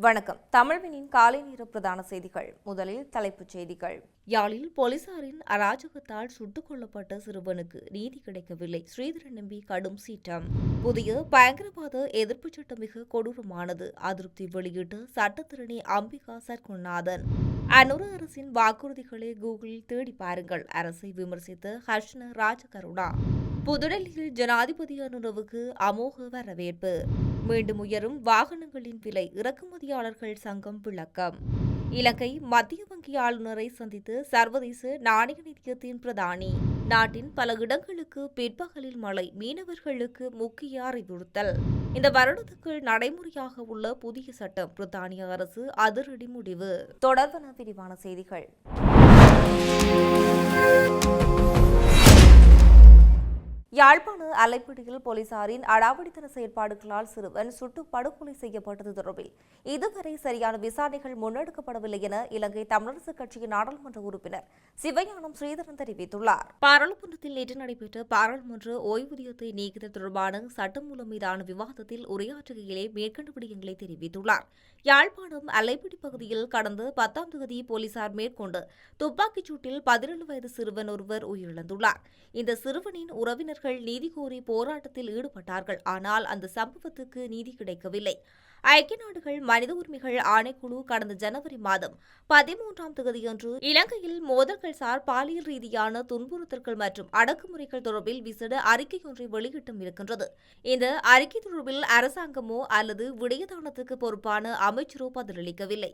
வணக்கம். தமிழ்வினின் காலை நேர பிரதான செய்திகள். முதலில் தலைப்புச் செய்திகள். யாழில் போலீசாரின் அராஜகத்தால் சுட்டுக் கொல்லப்பட்ட சிறுவனுக்கு நீதி கிடைக்கவில்லை. ஸ்ரீதரன் நம்பி கடும் சீற்றம். புதிய பயங்கரவாத எதிர்ப்பு சட்டம் மிக கொடூரமானது. அதிருப்தி வெளியிட்டு சட்டத்திறனி அம்பிகா சர்க்குநாதன் அனுர அரசின் வாக்குறுதிகளை கூகுளில் தேடி பாருங்கள். அரசை விமர்சித்த ஹர்ஷ்ன ராஜகருணா. புதுடெல்லியில் ஜனாதிபதி அனுரவுக்கு அமோக வரவேற்பு. மீண்டும் உயரும் வாகனங்களின் விலை இறக்குமதி வங்கியாளர்கள் சங்கம் விளக்கம். இலங்கை மத்திய வங்கி ஆளுநரை சந்தித்து சர்வதேச நாணய நிதியத்தின் பிரதானி. நாட்டின் பல இடங்களுக்கு பிற்பகலில் மழை மீனவர்களுக்கு முக்கிய அறிவுறுத்தல். இந்த வருடத்துக்குள் நடைமுறையாக உள்ள புதிய சட்டம் பிரித்தானிய அரசு அதிரடி முடிவு. தொடர்பான விரிவான செய்திகள். யாழ்ப்பாண அலைப்பிடியில் போலீசாரின் அடாவடித்தன செயற்பாடுகளால் சிறுவன் சுட்டு படுகொலை செய்யப்பட்டது தொடர்பில். இதுவரை சரியான விசாரணைகள் முன்னெடுக்கப்படவில்லை என இலங்கை தமிழரசுக் கட்சியின் நாடாளுமன்ற உறுப்பினர் சிவஞானம் ஸ்ரீதரன் தெரிவித்துள்ளார். பாராளுமன்றத்தில் நேற்று நடைபெற்ற பாராளுமன்ற ஓய்வூதியத்தை நீக்குதல் தொடர்பான சட்டமூலம் மீதான விவாதத்தில் உரையாற்றுகையிலே மேற்கண்ட விடயங்களை தெரிவித்துள்ளார். யாழ்ப்பாணம் அலைப்பிடி பகுதியில் கடந்த பத்தாம் தேதி போலீசார் மேற்கொண்டு துப்பாக்கிச் சூட்டில் பதினேழு வயது சிறுவன் ஒருவர் உயிரிழந்துள்ளார். இந்த சிறுவனின் உறவினர்கள் நீதி கோரி போராட்டத்தில் ஈடுபட்டார்கள். ஆனால் அந்த சம்பவத்துக்கு நீதி கிடைக்கவில்லை. ஐக்கிய நாடுகள் மனித உரிமைகள் ஆணைக்குழு கடந்த ஜனவரி மாதம் பதிமூன்றாம் தேதியன்று இலங்கையில் மோதல்கள் சார் பாலியல் ரீதியான துன்புறுத்தல்கள் மற்றும் அடக்குமுறைகள் தொடர்பில் விசேட அறிக்கை ஒன்றை வெளியிட்டும் இருக்கின்றது. இந்த அறிக்கை தொடர்பில் அரசாங்கமோ அல்லது விடயதானத்துக்கு பொறுப்பான அமைச்சரோ பதிலளிக்கவில்லை.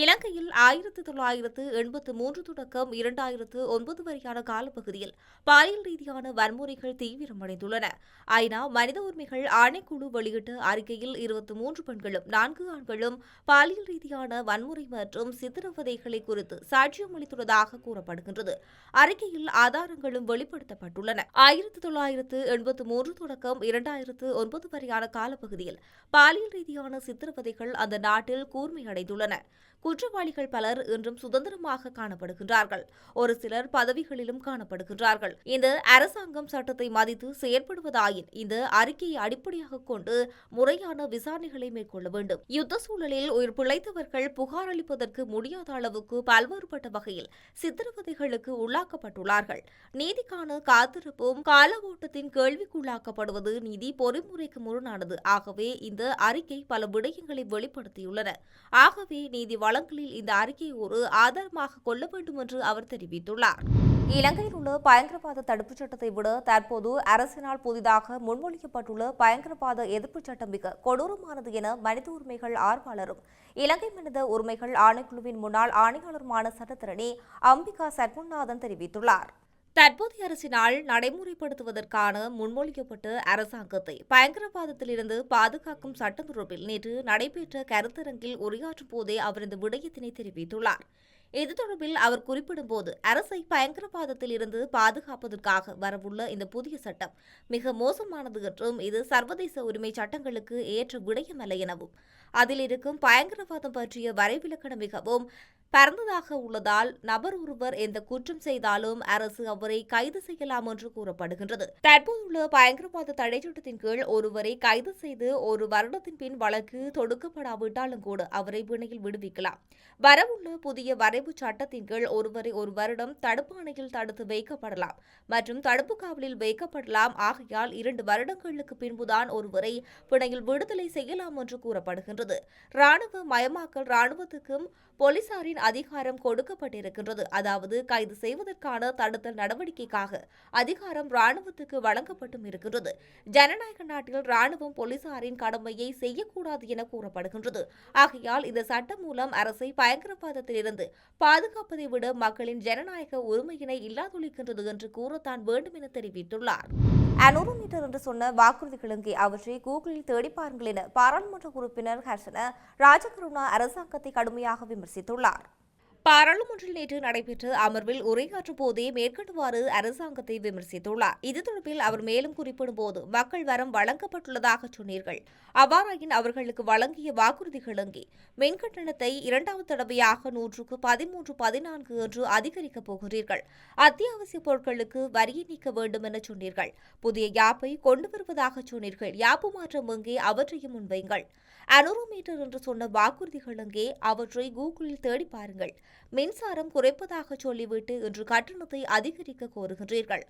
இலங்கையில் ஆயிரத்து தொள்ளாயிரத்து எண்பத்து மூன்று தொடக்கம் இரண்டாயிரத்து ஒன்பது வரையான காலப்பகுதியில் பாலியல் ரீதியான வன்முறைகள் தீவிரமடைந்துள்ளன. ஐநா மனித உரிமைகள் ஆணைக்குழு வெளியிட்ட அறிக்கையில் இருபத்தி மூன்று பெண்களும் நான்கு ஆண்களும் பாலியல் ரீதியான வன்முறை மற்றும் சித்திரவதைகளை குறித்து சாட்சியம் அளித்துள்ளதாக கூறப்படுகின்றது. அறிக்கையில் ஆதாரங்களும் வெளிப்படுத்தப்பட்டுள்ளன. ஆயிரத்து தொள்ளாயிரத்து எண்பத்து மூன்று தொடக்கம் இரண்டாயிரத்து ஒன்பது வரையான காலப்பகுதியில் பாலியல் ரீதியான சித்திரவதைகள் அந்த நாட்டில் கூர்மையடைந்துள்ளன. குற்றவாளிகள் பலர் இன்றும் சுதந்திரமாக காணப்படுகின்றார்கள். ஒரு சிலர் பதவிகளிலும் காணப்படுகின்றார்கள். இந்த அரசாங்கம் சட்டத்தை மதித்து செயற்படுவதாயின் இந்த அறிக்கையை அடிப்படையாக கொண்டு முறையான விசாரணைகளை மேற்கொள்ள வேண்டும். யுத்த சூழலில் உயிர் பிழைத்தவர்கள் புகார் அளிப்பதற்கு முடியாத அளவுக்கு பல்வேறுபட்ட வகையில் சித்திரவதைகளுக்கு உள்ளாக்கப்பட்டுள்ளார்கள். நீதிக்கான காத்திருப்பும் கால ஓட்டத்தின் கேள்விக்குள்ளாக்கப்படுவது நீதி பொறிமுறைக்கு முரணானது. ஆகவே இந்த அறிக்கை பல விடயங்களை வெளிப்படுத்தியுள்ளன. ஆகவே நீதி வளங்களில் இந்த அறிக்கையை ஒரு ஆதாரமாக கொள்ள வேண்டும் என்று அவர் தெரிவித்துள்ளார். இலங்கையில் உள்ள பயங்கரவாத தடுப்புச் சட்டத்தை விட தற்போது அரசினால் புதிதாக முன்மொழியப்பட்டுள்ள பயங்கரவாத எதிர்ப்புச் சட்டம் மிக கொடூரமானது என மனித உரிமைகள் ஆர்வலரும் இலங்கை மனித உரிமைகள் ஆணைக்குழுவின் முன்னாள் ஆணையாளருமான சட்டத்திரணி அம்பிகா சர்க்குநாதன் தெரிவித்துள்ளார். தற்போதைய அரசினால் நடைமுறைப்படுத்துவதற்கான முன்மொழியப்பட்ட அரசாங்கத்தை பயங்கரவாதத்திலிருந்து பாதுகாக்கும் சட்டம் தொடர்பில் நேற்று நடைபெற்ற கருத்தரங்கில் உரையாற்றும் போதே அவர் இந்த விடயத்தினை தெரிவித்துள்ளார். இது தொடர்பில் அவர் குறிப்பிடும்போது அரசை பயங்கரவாதத்தில் இருந்து பாதுகாப்பதற்காக வரவுள்ள இந்த புதிய சட்டம் மிக மோசமானது என்றும் இது சர்வதேச உரிமை சட்டங்களுக்கு ஏற்ற விடயமல்ல எனவும் அதில் இருக்கும் பயங்கரவாதம் பற்றிய வரைவிலக்கணம் மிகவும் பறந்ததாக உள்ளதால் நபர் ஒருவர் எந்த குற்றம் செய்தாலும் அரசு அவரை கைது செய்யலாம் என்று கூறப்படுகின்றது. தற்போதுள்ள பயங்கரவாத தடை சட்டத்தின் கீழ் ஒருவரை கைது செய்து ஒரு வருடத்தின் பின் வழக்கு தொடுக்கப்படாவிட்டாலும் கூட அவரை பிணையில் விடுவிக்கலாம். வரவுள்ள புதிய வரைவு சட்டத்தின் கீழ் ஒருவரை ஒரு வருடம் தடுப்பாணையில் தடுத்து வைக்கப்படலாம் மற்றும் தடுப்பு காவலில் வைக்கப்படலாம். ஆகையால் இரண்டு வருடங்களுக்கு பின்புதான் ஒருவரை பிணையில் விடுதலை செய்யலாம் என்று கூறப்படுகின்றது. ராணுவ மயமாக்கல் ராணுவத்துக்கும் போலீசாரின் அதிகாரம் கொடுக்கப்பட்டிருக்கின்றது. அதாவது கைது செய்வதற்கான தடுத்தல் நடவடிக்கைக்காக அதிகாரம் ராணுவத்துக்கு வழங்கப்பட்டும் இருக்கின்றது. ஜனநாயக நாட்டில் ராணுவம் போலீசாரின் கடமையை செய்யக்கூடாது என கூறப்படுகின்றது. ஆகையால் இந்த சட்டம் மூலம் அரசை பயங்கரவாதத்திலிருந்து பாதுகாப்பதை விட மக்களின் ஜனநாயக உரிமையினை இல்லாதொழிக்கின்றது என்று கூறத்தான் வேண்டும் என தெரிவித்துள்ளார். அநூறு மீட்டர் என்று சொன்ன வாக்குறுதிகளுக்கு அவற்றை கூகுளில் தேடி பாருங்கள் என பாராளுமன்ற உறுப்பினர் ஹர்ஷன ராஜகருணா அரசாங்கத்தை கடுமையாக விமர்சித்துள்ளார் பாராளுமன்றில் நேற்று நடைபெற்ற அமர்வில் உரையாற்றும் போதே மேற்கொண்டுவாறு அரசாங்கத்தை விமர்சித்துள்ளார். இது தொடர்பில் அவர் மேலும் குறிப்பிடும் போது மக்கள் வரம் வழங்கப்பட்டுள்ளதாக சொன்னீர்கள். அவ்வாறாயின் அவர்களுக்கு வழங்கிய வாக்குறுதிகள் அங்கே. மின்கட்டணத்தை இரண்டாவது தடவையாக நூற்றுக்கு பதிமூன்று பதினான்கு என்று அதிகரிக்கப் போகிறீர்கள். அத்தியாவசிய பொருட்களுக்கு வரியை நீக்க வேண்டும் என சொன்னீர்கள். புதிய யாப்பை கொண்டு வருவதாக சொன்னீர்கள். யாப்பு மாற்றம் எங்கே அவற்றையும் முன்வைங்கள் அனுரோமீட்டர் என்று சொன்ன வாக்குறுதிகள் அங்கே. அவற்றை கூகுளில் தேடி பாருங்கள். மின்சாரம் குறைப்பதாக சொல்லிவிட்டு இன்று கட்டணத்தை அதிகரிக்க கோருகின்றீர்கள்.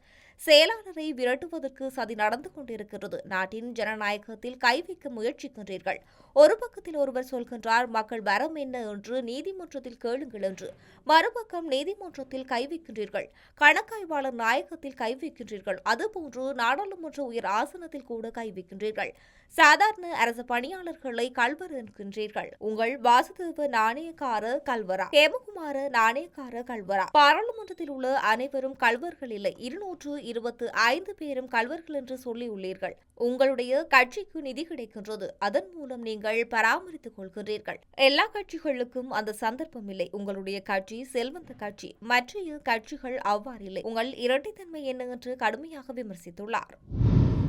செயலாளரை விரட்டுவதற்கு சதி நடந்து கொண்டிருக்கிறது. நாட்டின் ஜனநாயகத்தில் கைவைக்க முயற்சிக்கின்றீர்கள். ஒரு பக்கத்தில் ஒருவர் சொல்கின்றார் மக்கள் வரம் என்ன? என்று நீதிமன்றத்தில் கேளுங்கள் என்று. மறுபக்கம் நீதிமன்றத்தில் கைவைக்கின்றீர்கள் கணக்காய்வாளர் நாயகத்தில் கைவைக்கின்றீர்கள் அதுபோன்று நாடாளுமன்ற உயர் ஆசனத்தில் கூட கைவைக்கின்றீர்கள் சாதாரண அரசு பணியாளர்களை கல்வர் என்கின்றீர்கள். உங்கள் வாசுதேவ நாணயக்கார கல்வரா. ஹேமகுமார் நாணயக்கார கல்வரா பாராளுமன்றத்தில் உள்ள அனைவரும் கல்வர்கள் இல்லை. இருநூற்று இருபத்து ஐந்து பேரும் கல்வர்கள் என்று சொல்லியுள்ளீர்கள். உங்களுடைய கட்சிக்கு நிதி கிடைக்கின்றது. அதன் மூலம் நீங்கள் பராமரித்துக் கொள்கிறீர்கள் எல்லா கட்சிகளுக்கும் அந்த சந்தர்ப்பம் இல்லை. உங்களுடைய கட்சி செல்வந்த கட்சி மற்ற கட்சிகள் அவ்வாறில்லை உங்கள் இரட்டைத்தன்மை என்ன என்று கடுமையாக விமர்சித்துள்ளார்.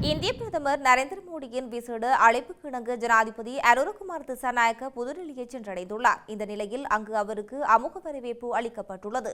இந்திய பிரதமர் நரேந்திர மோடியின் விசேட அழைப்பு கிணங்கு ஜனாதிபதி அருண்குமார் திசாநாயக்க புதுடெல்லியை சென்றடைந்துள்ளார். இந்த நிலையில் அங்கு அவருக்கு அமுக வரவேற்பு அளிக்கப்பட்டுள்ளது.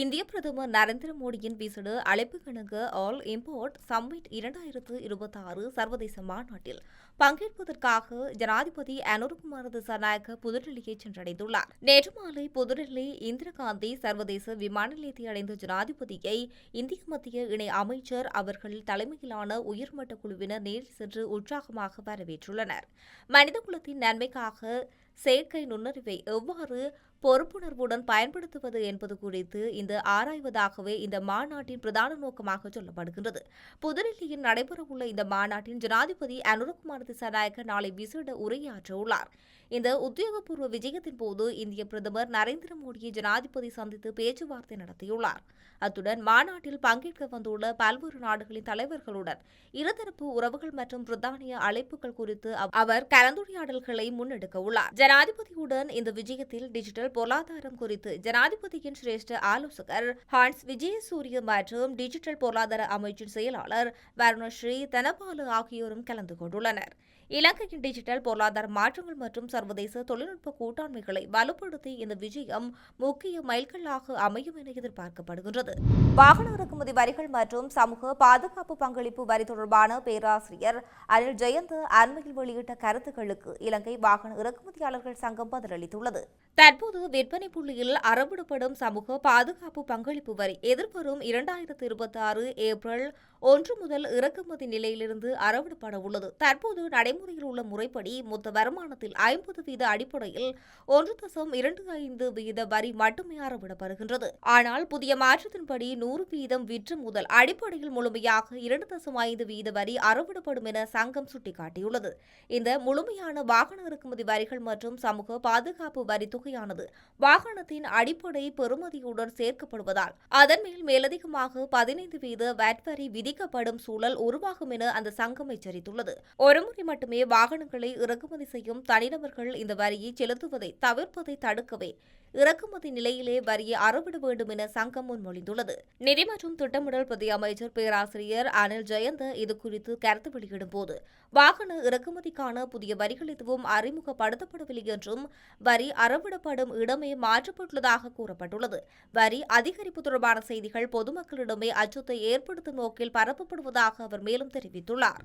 இந்திய பிரதமர் நரேந்திர மோடியின் பீசு அழைப்பு கணக்கு ஆல் இம்போர்ட் சம்மிட் இரண்டாயிரத்து இருபத்தி ஆறு சர்வதேச மாநாட்டில் பங்கேற்பதற்காக ஜனாதிபதி அனுர்குமார் திசாநாயக்க புதுடில்லியை சென்றடைந்துள்ளார். நேற்று மாலை புதுடில்லி இந்திரகாந்தி சர்வதேச விமான நிலையத்தை அடைந்த ஜனாதிபதியை இந்திய மத்திய இணை அமைச்சர் அவர்கள் தலைமையிலான உயர்மட்ட குழுவினர் நேரில் சென்று உற்சாகமாக வரவேற்றுள்ளனர். மனிதகுலத்தின் நன்மைக்காக செயற்கை நுண்ணறிவை எவ்வாறு பொறுப்புணர்வுடன் பயன்படுத்துவது என்பது குறித்து இந்த ஆராய்வதாகவே இந்த மாநாட்டின் பிரதான நோக்கமாக சொல்லப்படுகின்றது. புதுடில்லியில் நடைபெறவுள்ள இந்த மாநாட்டின் ஜனாதிபதி அனுரகுமார் திசாநாயக்க நாளை விசேட உரையாற்ற உள்ளார் இந்த உத்தியோகபூர்வ விஜயத்தின் போது இந்திய பிரதமர் நரேந்திர மோடியை ஜனாதிபதி சந்தித்து பேச்சுவார்த்தை நடத்தியுள்ளார். அத்துடன் மாநாட்டில் பங்கேற்க வந்துள்ள பல்வேறு நாடுகளின் தலைவர்களுடன் இருதரப்பு உறவுகள் மற்றும் பிரித்தானிய அழைப்புகள் குறித்து அவர் கலந்துரையாடல்களை முன்னெடுக்க உள்ளார் ஜனாதிபதியுடன் இந்த விஜயத்தில் டிஜிட்டல் பொருளாதாரம் குறித்து ஜனாதிபதியின் சிரேஷ்ட ஆலோசகர் ஹான்ஸ் விஜயசூரிய மற்றும் டிஜிட்டல் பொருளாதார அமைச்சின் செயலாளர் வருணஸ்ரீ தனபாலு ஆகியோரும் கலந்து கொண்டுள்ளனர். இலங்கையின் டிஜிட்டல் பொருளாதார மாற்றங்கள் மற்றும் சர்வதேச தொழில்நுட்ப கூட்டாண்மைகளை வலுப்படுத்தி இந்த விஜயம் முக்கிய மைல்கல்லாக அமையும் என எதிர்பார்க்கப்படுகின்றது. வாகன இறக்குமதி வரிகள் மற்றும் சமூக பாதுகாப்பு பங்களிப்பு வரி தொடர்பான பேராசிரியர் அனில் ஜெயந்த் அண்மையில் வெளியிட்ட கருத்துக்களுக்கு இலங்கை வாகன இறக்குமதியாளர்கள் சங்கம் பதிலளித்துள்ளது. தற்போது விற்பனை புள்ளியில் அறவிடப்படும் சமூக பாதுகாப்பு பங்களிப்பு வரி எதிர்வரும் இரண்டாயிரத்து இருபத்தி ஆறு ஏப்ரல் ஒன்று முதல் இறக்குமதி நிலையிலிருந்து அறவிடப்பட உள்ளது. தற்போது நடைமுறையில் உள்ள முறைப்படி மொத்த வருமானத்தில் ஐம்பது வீத அடிப்படையில் ஒன்று தசம் இரண்டு ஐந்து வீத வரி மட்டுமே அறவிடப்படுகின்றது. ஆனால் புதிய மாற்றத்தின்படி நூறு வீதம் விற்று முதல் அடிப்படையில் முழுமையாக இரண்டு தசம் ஐந்து வீத வரி அறவிடப்படும் என சங்கம் சுட்டிக்காட்டியுள்ளது. இந்த முழுமையான வாகன இறக்குமதி வரிகள் மற்றும் சமூக பாதுகாப்பு வரி தொகையானது வாகனத்தின் அடிப்படை பெறுமதியுடன் சேர்க்கப்படுவதால் அதன் மேல் மேலதிகமாக பதினைந்து வீத வேட் வரி விதிக்கப்படும் சூழல் உருவாகும் என அந்த சங்கம் எச்சரித்துள்ளது. ஒருமுறை மட்டும் மட்டுமே வாகனங்களை இறக்குமதி செய்யும் தனிநபர்கள் இந்த வரியை செலுத்துவதை தவிர்ப்பதை தடுக்கவே இறக்குமதி நிலையிலே வரியை அறவிட வேண்டும் என சங்கம் முன்மொழிந்துள்ளது. நிதி மற்றும் திட்டமிடல் பிரதி அமைச்சர் பேராசிரியர் அனில் ஜெயந்த இது குறித்து கருத்து வெளியிடும் போது வாகன இறக்குமதிக்கான புதிய வரிகள் எதுவும் அறிமுகப்படுத்தப்படவில்லை என்றும் வரி அறவிடப்படும் இடமே மாற்றப்பட்டுள்ளதாக கூறப்பட்டுள்ளது. வரி அதிகரிப்பு தொடர்பான செய்திகள் பொதுமக்களிடமே அச்சத்தை ஏற்படுத்தும் நோக்கில் பரப்பப்படுவதாக அவர் மேலும் தெரிவித்துள்ளார்.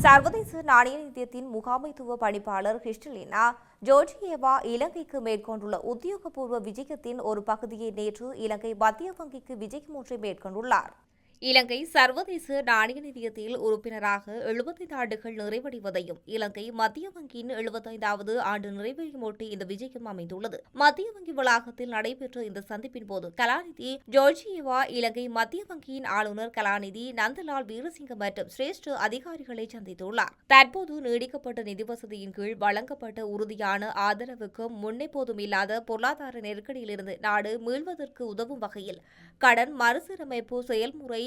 சர்வதேச நாணய நிதியத்தின் முகாமைத்துவ பணிப்பாளர் ஹிஸ்டலினா ஜோர்ஜியேவா இலங்கைக்கு மேற்கொண்டுள்ள உத்தியோகபூர்வ விஜயத்தின் ஒரு பகுதியை நேற்று இலங்கை மத்திய வங்கிக்கு விஜயம் ஒன்றை மேற்கொண்டுள்ளார். இலங்கை சர்வதேச நாணய நிதியத்தில் உறுப்பினராக 75 ஆண்டுகள் நிறைவடைவதையும் இலங்கை மத்திய வங்கியின் 75வது ஆண்டு நிறைவையும் ஒட்டி இந்த விஜயம் அமைந்துள்ளது. மத்திய வங்கி வளாகத்தில் நடைபெற்ற இந்த சந்திப்பின் போது கலாநிதி ஜோர்ஜியேவா இலங்கை மத்திய வங்கியின் ஆளுநர் கலாநிதி நந்தலால் வீரசிங்க மற்றும் சிரேஷ்ட அதிகாரிகளை சந்தித்துள்ளார். தற்போது நீடிக்கப்பட்ட நிதி வசதியின் கீழ் வழங்கப்பட்ட உறுதியான ஆதரவுக்கும் முன்னெப்போதும் இல்லாத பொருளாதார நெருக்கடியிலிருந்து நாடு மீள்வதற்கு உதவும் வகையில் கடன் மறுசீரமைப்பு செயல்முறை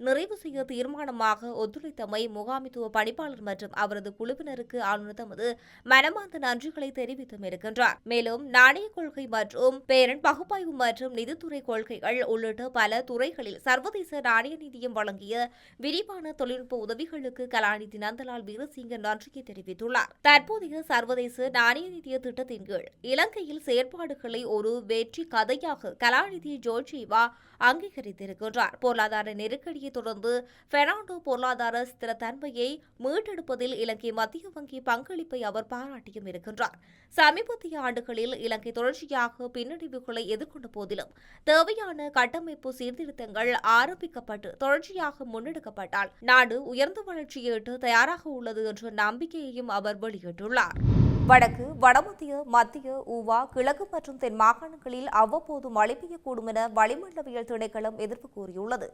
நிறைவு செய்ய தீர்மானமாக ஒத்துழைத்தமை முகாமித்துவ பணிப்பாளர் மற்றும் அவரது குழுவினருக்கு ஆளுநர் தமது மனமார்ந்த நன்றிகளை தெரிவித்தும் இருக்கின்றார். மேலும் நாணய கொள்கை மற்றும் பேரன் பகுப்பாய்வு மற்றும் நிதித்துறை கொள்கைகள் உள்ளிட்ட பல துறைகளில் சர்வதேச நாணய நிதியம் வழங்கிய விரிவான தொழில்நுட்ப உதவிகளுக்கு கலாநிதி நந்தலால் வீரசிங்க நன்றியை தெரிவித்துள்ளார். தற்போதைய சர்வதேச நாணய நிதிய திட்டத்தின் கீழ் இலங்கையில் செயற்பாடுகளை ஒரு வெற்றி கதையாக கலாநிதி ஜோர்ஜிவா அங்கீகரித்திருக்கின்றார். பொருளாதார நெருக்கடி நெருக்கடியை தொடர்ந்து பெர்னாண்டோ பொருளாதார ஸ்திரத்தன்மையை மீட்டெடுப்பதில் இலங்கை மத்திய வங்கி பங்களிப்பை அவர் பாராட்டியும் இருக்கின்றார். சமீபத்திய ஆண்டுகளில் இலங்கை தொடர்ச்சியாக பின்னடைவுகளை எதிர்கொண்ட போதிலும் தேவையான கட்டமைப்பு சீர்திருத்தங்கள் ஆரம்பிக்கப்பட்டு தொடர்ச்சியாக முன்னெடுக்கப்பட்டால் நாடு உயர்ந்த வளர்ச்சியை எட்டு தயாராக உள்ளது என்ற நம்பிக்கையையும் அவர் வெளியிட்டுள்ளார். வடக்கு வடமத்திய மத்திய ஊவா கிழக்கு மற்றும் தென் மாகாணங்களில் அவ்வப்போது மழை பெய்யக்கூடும் என வளிமண்டலவியல் திணைக்களம் எதிர்ப்பு கூறியுள்ளது.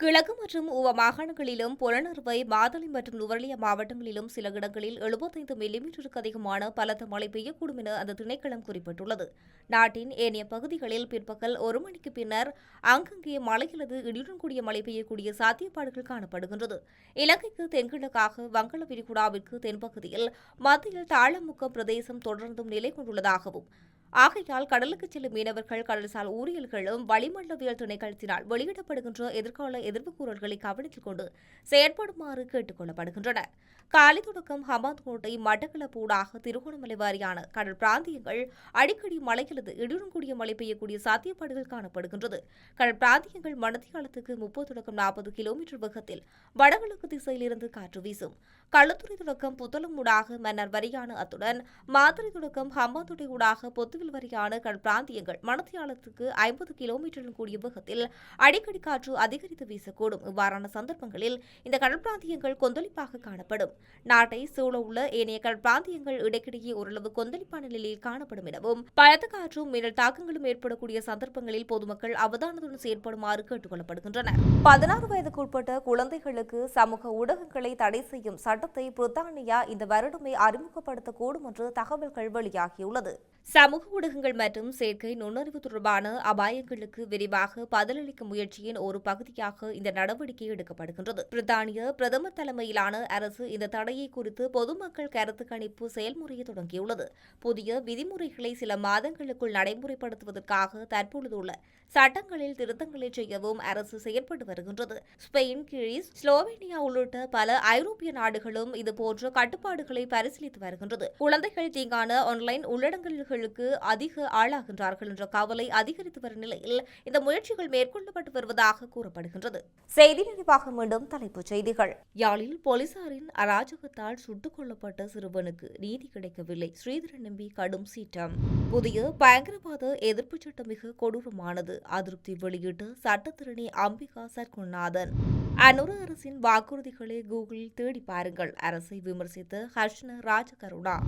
கிழக்கு மற்றும் உவ மாகாணங்களிலும் புலனறுவை மாதளை மற்றும் நுவரலியா மாவட்டங்களிலும் சில இடங்களில் எழுபத்தைந்து மில்லிமீட்டருக்கு அதிகமான பலத்த மழை பெய்யக்கூடும் என அந்த திணைக்களம் குறிப்பிட்டுள்ளது. நாட்டின் ஏனைய பகுதிகளில் பிற்பகல் ஒரு மணிக்கு பின்னர் அங்கங்கே மழை அல்லது இடியுடன் கூடிய மழை பெய்யக்கூடிய சாத்தியப்பாடுகள் காணப்படுகின்றது. இலங்கைக்கு தென்கிழக்காக வங்கள விரிகுடாவிற்கு தென்பகுதியில் மத்தியில் தாழமுக்கம் பிரதேசம் தொடர்ந்தும் நிலை கொண்டுள்ளதாகவும் ஆகையால் கடலுக்கு செல்லும் மீனவர்கள் கடல்சார் ஊரியல்களும் வளிமண்டலவியல் திணைக்களத்தினால் வெளியிடப்படுகின்ற எதிர்கால எதிர்ப்பு கூறல்களை கவனத்தில் கொண்டு செயற்படுமாறு கேட்டுக் கொள்ளப்படுகின்றனர். காலை தொடக்கம் ஹமாத் கோட்டை மட்டக்களப்பு ஊடாக திருகோணமலை வாரியான கடல் பிராந்தியங்கள் அடிக்கடி மழை அல்லது இடியுடன் கூடிய மழை பெய்யக்கூடிய சாத்தியப்பாடுகள் காணப்படுகின்றது. கடல் பிராந்தியங்கள் மணத்தியாலத்துக்கு முப்பது தொடக்கம் நாற்பது கிலோமீட்டர் வேகத்தில் வடகிழக்கு திசையிலிருந்து காற்று வீசும். களுத்துறை தொடக்கம் புத்தளம் ஊடாக மன்னர் வரியான அத்துடன் மாத்தறை தொடக்கம் ஹம்பாந்தோட்டை ஊடாக பொத்துவில் வரியான கடல் பிராந்தியங்கள் மணத்தியாலத்துக்கு ஐம்பது கிலோமீட்டரில் கூடிய வேகத்தில் அடிக்கடி காற்று அதிகரித்து வீசக்கூடும். இவ்வாறான சந்தர்ப்பங்களில் இந்த கடல் பிராந்தியங்கள் கொந்தளிப்பாக காணப்படும். நாட்டை சூழ உள்ள ஏனைய கடல் பிராந்தியங்கள் இடைக்கிடையே ஓரளவு கொந்தளிப்பான நிலையில் காணப்படும் எனவும் பலத்த காற்றும் மின்னல் தாக்கங்களும் ஏற்படக்கூடிய சந்தர்ப்பங்களில் பொதுமக்கள் அவதானத்துடன் செயற்படுமாறு கேட்டுக் கொள்ளப்படுகின்றனர் பதினாறு வயதுக்குட்பட்ட குழந்தைகளுக்கு சமூக ஊடகங்களை தடை செய்யும் சட்டத்தை பிரித்தானியா இந்த வருடமே அறிமுகப்படுத்தக்கூடும் என்று தகவல்கள் வெளியாகியுள்ளது. சமூக ஊடகங்கள் மற்றும் செயற்கை நுண்ணறிவு தொடர்பான அபாயங்களுக்கு விரிவாக பதிலளிக்கும் முயற்சியின் ஒரு பகுதியாக இந்த நடவடிக்கை எடுக்கப்படுகின்றது. பிரித்தானிய பிரதமர் தலைமையிலான அரசு இந்த தடையை குறித்து பொதுமக்கள் கருத்து கணிப்பு செயல்முறையை தொடங்கியுள்ளது. புதிய விதிமுறைகளை சில மாதங்களுக்குள் நடைமுறைப்படுத்துவதற்காக தற்பொழுதுள்ள சட்டங்களில் திருத்தங்களை செய்யவும் அரசு செயற்பட்டு வருகின்றது. ஸ்பெயின் கிரீஸ் ஸ்லோவேனியா உள்ளிட்ட பல ஐரோப்பிய நாடுகளும் இதுபோன்ற கட்டுப்பாடுகளை பரிசீலித்து வருகின்றது. குழந்தைகள் தீங்கான ஆன்லைன் உள்ளடங்கல்களுக்கு அதிக ஆளாகின்றார்கள் என்ற கவலை அதிகரித்து வரும் நிலையில் இந்த முயற்சிகள் மேற்கொள்ளப்பட்டு வருவதாக கூறப்படுகின்றது. செய்தி நிறைவாக மீண்டும் தலைப்புச் செய்திகள். யாழில் போலீசாரின் அராஜகத்தால் சுட்டுக் கொல்லப்பட்ட சிறுவனுக்கு நீதி கிடைக்கவில்லை. ஸ்ரீதரன் நம்பி கடும் சீற்றம். புதிய பயங்கரவாத எதிர்ப்பு சட்டம் மிக கொடூரமானது. அதிருப்தி வெளியிட்டு சட்டத்திரணி அம்பிகா சர்க்குநாதன் அனுர அரசின் வாக்குறுதிகளை கூகுளில் தேடி பாருங்கள். அரசை விமர்சித்த ஹர்ஷ்ன ராஜகருணா.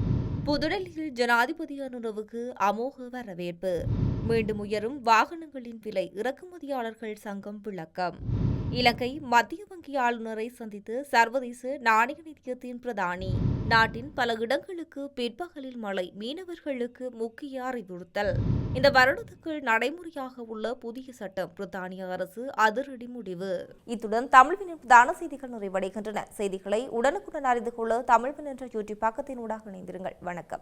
புதுடெல்லியில் ஜனாதிபதி அனுரவுக்கு அமோக வரவேற்பு. மீண்டும் உயரும் வாகனங்களின் விலை இறக்குமதியாளர்கள் சங்கம் விளக்கம். இலங்கை மத்திய வங்கி ஆளுநரை சந்தித்து சர்வதேச நாணய நிதியத்தின் பிரதானி. நாட்டின் பல இடங்களுக்கு பிற்பகலில் மழை மீனவர்களுக்கு முக்கிய அறிவுறுத்தல். இந்த வருடத்துக்குள் நடைமுறையாக உள்ள புதிய சட்டம் பிரித்தானிய அரசு அதிரடி முடிவு. இத்துடன் தமிழ்வினின் பிரதான செய்திகள் நிறைவடைகின்றன. செய்திகளை உடனுக்குடன் அறிந்து கொள்ள தமிழ்வின் என்ற யூடியூப் பக்கத்தினூடாக இணைந்திருங்கள். வணக்கம்.